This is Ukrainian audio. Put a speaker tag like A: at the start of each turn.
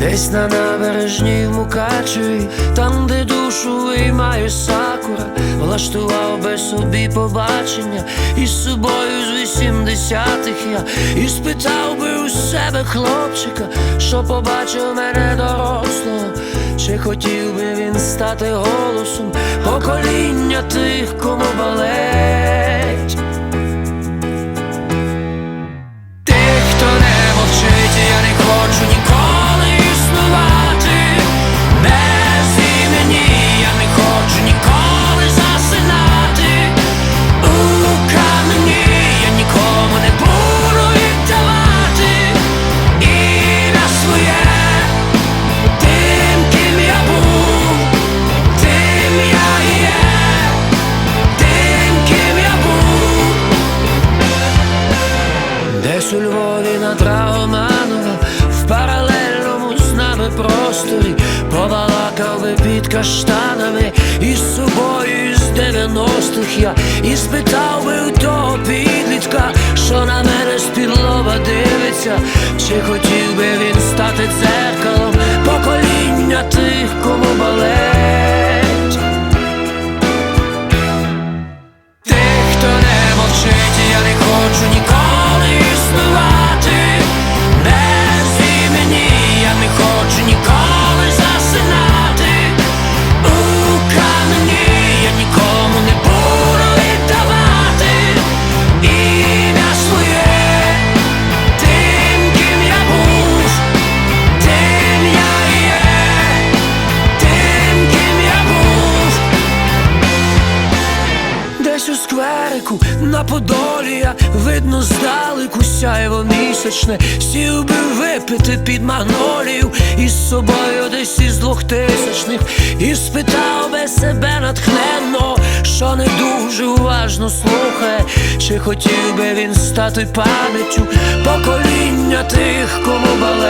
A: Десь на набережній в Мукачеві, там, де душу виймає сакура, влаштував би собі побачення із собою з вісімдесятих я. І спитав би у себе хлопчика, що побачив мене дорослого, чи хотів би він стати голосом покоління тих, кому Десь у Львові на Драгоманова В паралельному з нами просторі Побалакав би під каштанами Із собою із 90-х я І спитав би у того підлітка Що на мене з-під дивиться Чи хотів би він стати дзеркалом скверику на Подолі я видно здалеку сяєво місячне, сів би випити під магнолію із собою десь із двохтисячних і спитав би себе натхненно, що не дуже уважно слухає, чи хотів би він стати пам'яттю покоління тих, кому болить.